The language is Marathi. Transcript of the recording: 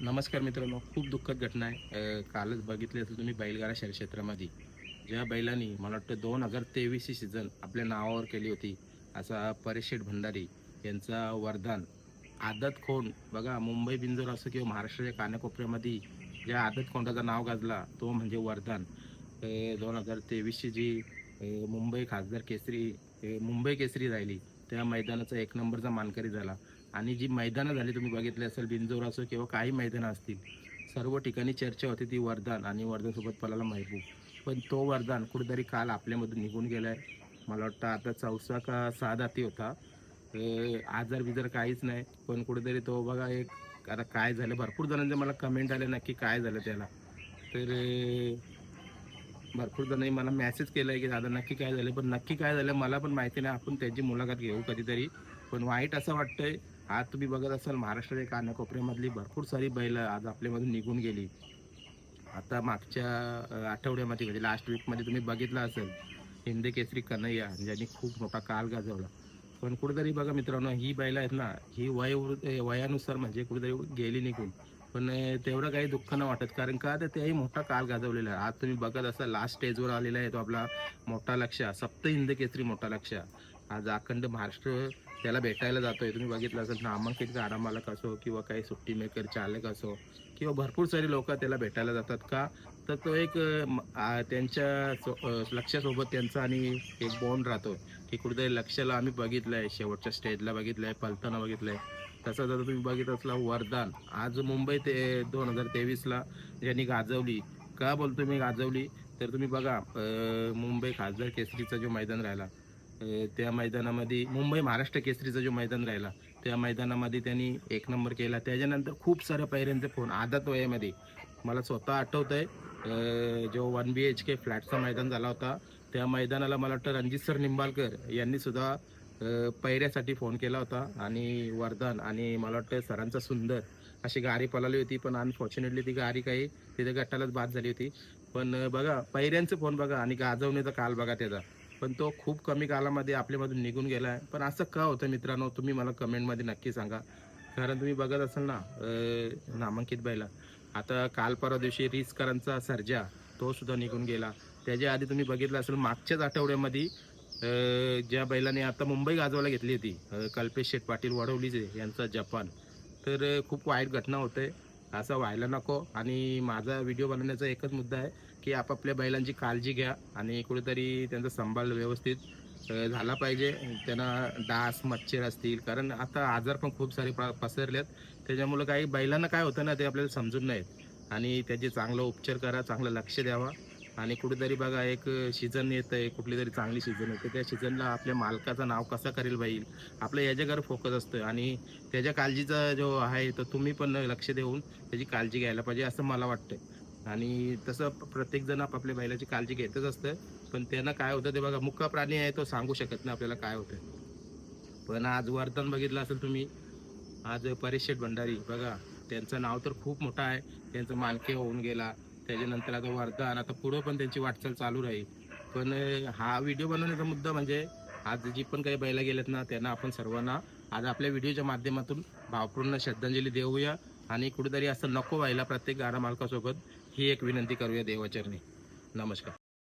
नमस्कार मित्रांनो खूप दुःखद घटना आहे. कालच बघितली असेल तुम्ही बैलगाडा शहर क्षेत्रामध्ये. ज्या बैलांनी मला वाटतं दोन हजार तेवीसची सीझन आपल्या नावावर केली होती असा परेश शेठ भंडारी यांचा वरदान. आदत खोंड बघा मुंबई बिंजोर असो किंवा महाराष्ट्राच्या कानाकोपऱ्यामध्ये ज्या आदत खोंडाचं नाव गाजला तो म्हणजे वरदान. दोन हजार तेवीसची जी मुंबई खासदार केसरी मुंबई केसरी राहिली त्या मैदानाचा एक नंबरचा मानकरी झाला. आणि जी मैदानं झाली तुम्ही बघितली असेल बिंजोर असो किंवा काही मैदानं असतील सर्व ठिकाणी चर्चा होती ती वरदान आणि वरदानसोबत पलाला महबूब. पण तो वरदान कुठेतरी काल आपल्यामधून निघून गेलाय. मला वाटतं आता चौसा का सहा दाती होता. आजार बिजार काहीच नाही पण कुठेतरी तो बघा एक आता काय झालं? भरपूर जणांचे मला कमेंट आले नक्की काय झालं त्याला. तर भरपूर जणांनी मला मेसेज केला आहे की दादा नक्की काय झालं? पण नक्की काय झालं मला पण माहिती नाही. आपण त्याची मुलाखत घेऊ कधीतरी. पण वाईट असं वाटतंय आज तुम्ही बघत असाल महाराष्ट्राच्या कानाकोपऱ्यामधली भरपूर सारी बैल आज आपल्यामधून निघून गेली. आता मागच्या आठवड्यामध्ये म्हणजे लास्ट वीकमध्ये तुम्ही बघितलं असेल हिंद केसरी कन्हैया ज्यांनी खूप मोठा काल गाजवला. पण कुठेतरी बघा मित्रांनो ही बैल आहेत ना ही वय वयानुसार म्हणजे कुठेतरी गेली निघून. पण तेवढं काही दुःख न वाटत कारण का तर तेही मोठा काल गाजवलेला आहे. आज तुम्ही बघत असाल लास्ट स्टेजवर आलेला आहे तो आपला मोठा लक्ष सप्त हिंद केसरी मोठा लक्ष आज अखंड महाराष्ट्र त्याला भेटायला जातोय. तुम्ही बघितलं असेल नामांकित गाडामालक असो हो किंवा काही सुट्टी मेकर चालक असो किंवा भरपूर सारी लोक त्याला भेटायला जातात का? तर तो एक त्यांच्या सो- लक्षासोबत त्यांचा आणि एक बॉन्ड राहतो की कुठेतरी लक्षाला आम्ही बघितलंय शेवटच्या स्टेजला बघितलंय पलताना बघितलंय. तसंच आता तुम्ही बघित असला वरदान आज मुंबई ते दोन हजार तेवीसला ज्यांनी गाजवली का बोलतो मी गाजवली? तर तुम्ही बघा मुंबई खासदार केसरीचा जो मैदान राहिला त्या मैदानामध्ये मुंबई महाराष्ट्र केसरीचा जो मैदान राहिला त्या मैदानामध्ये त्यांनी एक नंबर केला. त्याच्यानंतर खूप साऱ्या पायऱ्यांचे फोन आदत वयामध्ये. मला स्वतः आठवत आहे जो वन बी एच के फ्लॅटचा मैदान झाला होता त्या मैदानाला मला वाटतं रणजित सर निंबाळकर यांनी सुद्धा पैऱ्यासाठी फोन केला होता. आणि वरदान आणि मला वाटतं सरांचा सुंदर अशी गाडी पळाली होती पण अनफॉर्च्युनेटली ती गाडी काही तिथे गट्टालाच बाद झाली होती. पण बघा पैऱ्यांचे फोन बघा आणि गाजवण्याचा काल बघा त्याचा. पण तो खूप कमी कालामध्ये आपल्यामधून निघून गेला आहे. पण असं का होतं मित्रांनो? तुम्ही मला कमेंटमध्ये नक्की सांगा. कारण तुम्ही बघत असाल ना नामांकित बैला. आता काल परवा दिवशी रिस्करांचा सर्जा तो सुद्धा निघून गेला. त्याच्या आधी तुम्ही बघितलं असेल मागच्याच आठवड्यामध्ये ज्या बैलाने आता मुंबई गाजवायला घेतली होती कल्पेश शेठ पाटील वडवलीचे यांचा जपान. तर खूप वाईट घटना होते. असं व्हायला नको. आणि माझा व्हिडिओ बनवण्याचा एकच मुद्दा आहे की आपापल्या बैलांची काळजी घ्या आणि कुठेतरी त्यांचा सांभाळ व्यवस्थित झाला पाहिजे. त्यांना डास मच्छर असतील. कारण आता आजार पण खूप सारे प- पसरलेत. त्याच्यामुळं काही बैलांना काय होतं ना ते आपल्याला समजून नाहीत. आणि त्याचे चांगलं उपचार करा चांगलं लक्ष द्यावा. आणि कुठेतरी बघा एक सीझन येत आहे कुठली तरी चांगली सीझन येते. त्या सीझनला आपल्या मालकाचं नाव कसं करेल बाईल आपलं याच्याकडे फोकस असतं आणि त्याच्या काळजीचा जो आहे तो तुम्ही पण लक्ष देऊन त्याची काळजी घ्यायला पाहिजे असं मला वाटतं आणि तसं प्रत्येकजण आपापल्या बैलाची काळजी घेतच असतं. पण त्यांना काय होतं ते बघा मुक्का प्राणी आहे तो सांगू शकत नाही आपल्याला काय होतं पण आज वर्तन बघितलं असेल तुम्ही आज परेश शेठ भंडारी बघा त्यांचं नाव तर खूप मोठं आहे. त्यांचं मालके होऊन गेला. त्याच्यानंतर आता वर्धन आता पुढं पण त्यांची वाटचाल चालू राहील. पण हा व्हिडिओ बनवण्याचा मुद्दा म्हणजे आज जी पण काही बैला गेल्यात ना त्यांना आपण सर्वांना आज आपल्या व्हिडिओच्या माध्यमातून भावपूर्ण श्रद्धांजली देऊया आणि कुठेतरी असं नको व्हायला प्रत्येक गाडा मालकासोबत ही एक विनंती करूया देवाचरणी. नमस्कार.